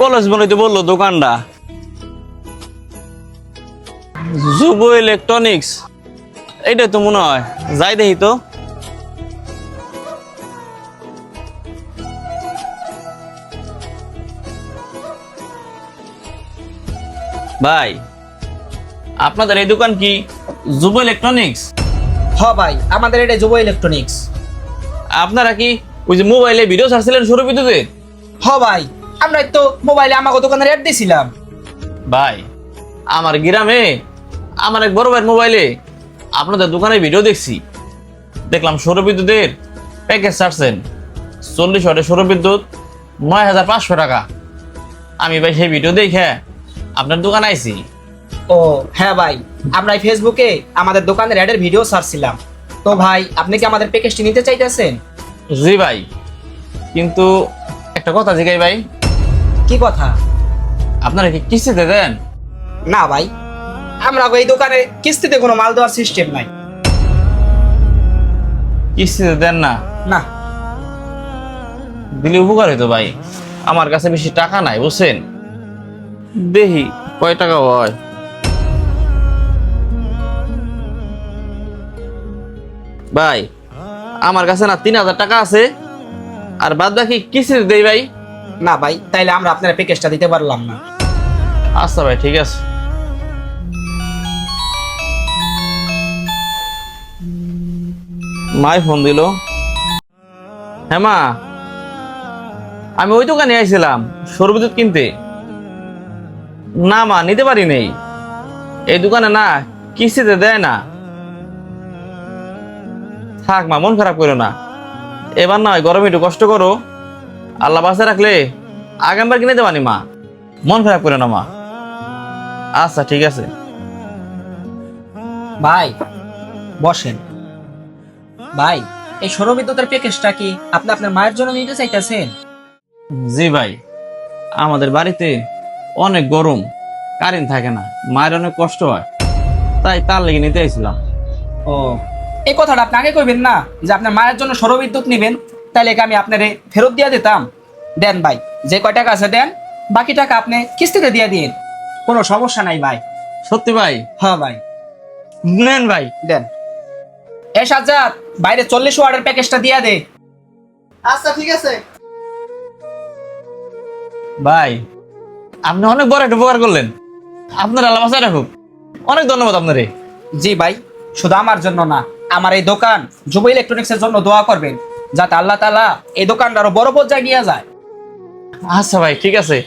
College বানাইতে বলল দোকানটা। যুব ইলেকট্রনিক্স এইটা তো মনে হয়। যাই দেখি তো। ভাই আপনাদের এই দোকান কি যুব ইলেকট্রনিক্স হ ভাই আমাদের এটা যুব ইলেকট্রনিক্স আপনারা কি ওই যে মোবাইলে ভিডিও ছাড়ছিলেন সৌর বিদ্যুতের হ ভাই। আমরা তো মোবাইলে আমাকে দোকানের অ্যাড দিছিলাম। ভাই আমার গ্রামে আমার এক বড় ভাইয়ের মোবাইলে আপনাদের দোকানে ভিডিও দেখছি। দেখলাম সৌর বিদ্যুতের প্যাকেজ ছাড়ছেন। চল্লিশ ওয়াটের সৌর বিদ্যুৎ নয় হাজার পাঁচশো টাকা। আমি ভাই সেই ভিডিও দেখে আপনার দোকানে আইছি। ও হ্যাঁ ভাই আমরা এই ফেসবুকে আমাদের দোকানের অ্যাডের ভিডিও সারছিলাম তো ভাই আপনি কি আমাদের প্যাকেজটি নিতে চাইতেছেন? জি ভাই কিন্তু একটা কথা জিগাই ভাই কি কথা? আপনারা কি কিস্তিতে দেন? না ভাই আমরা এই দোকানে কিস্তিতে কোনো মাল দেওয়ার সিস্টেম নাই। কিস্তিতে দেন না? না। দিলে উপকার হইতো ভাই। আমার কাছে বেশি টাকা নাই বুঝছেন? দেখি কয় টাকা হয়? ভাই আমার কাছে না তিন হাজার টাকা আছে আর বাদ বাকি কিস্তিতে দেই ভাই। না ভাই, তাইলে আমরা আপনার প্যাকেজটা দিতে পারলাম না। আচ্ছা ভাই, ঠিক আছে। মাই ফোন দিল। হ্যাঁ মা, আমি ওই দোকানে আইছিলাম সৌরবিদ্যুৎ কিনতে। না মা, নিতে পারি নেই। এই দোকানে না, কিস্তিতে দেয় না। থাক মা, মন খারাপ করো না। এবার নয় গরমে একটু কষ্ট করো। আল্লাহ বাসে রাখলে আগামবার কিনে দেবানি মা। মন খারাপ করে না মা। আচ্ছা ঠিক আছে। ভাই বসেন। ভাই এই সৌর বিদ্যুতের প্যাকেজটা কি আপনি আপনার মায়ের জন্য নিতে চাইতেছেন? জি ভাই আমাদের বাড়িতে অনেক গরম কারেন্ট থাকে না মায়ের অনেক কষ্ট হয় তাই তার লেগে নিতে আইছিলাম। ও এই কথাটা আপনি আগে কইবেন না যে আপনার মায়ের জন্য সৌর বিদ্যুৎ নেবেন? তাহলে আমি আপনারে ফেরত দিয়ে দিতাম। দেন ভাই যে কয় টাকা আছে দেন বাকি টাকা আপনি কিস্তিতে দিয়ে দিন কোনো সমস্যা নাই ভাই। সত্যি ভাই? হ্যাঁ ভাই। নেন ভাই। দেন। এ সাজ্জাদ বাইরে চল্লিশ ওয়ার্ডের প্যাকেজটা দিয়ে দে। আচ্ছা ঠিক আছে। ভাই আপনি অনেক বড় একটা উপকার করলেন। আপনার আল্লাহ বাসায় রাখুক। অনেক ধন্যবাদ আপনারে। জি ভাই শুধু আমার জন্য না আমার এই দোকান যুব ইলেকট্রনিক্সের জন্য দোয়া করবেন। যাতে আল্লাহ তালা এই দোকানটা আরও বড় পর্যায়ে গিয়া যায়। আচ্ছা ভাই ঠিক আছে।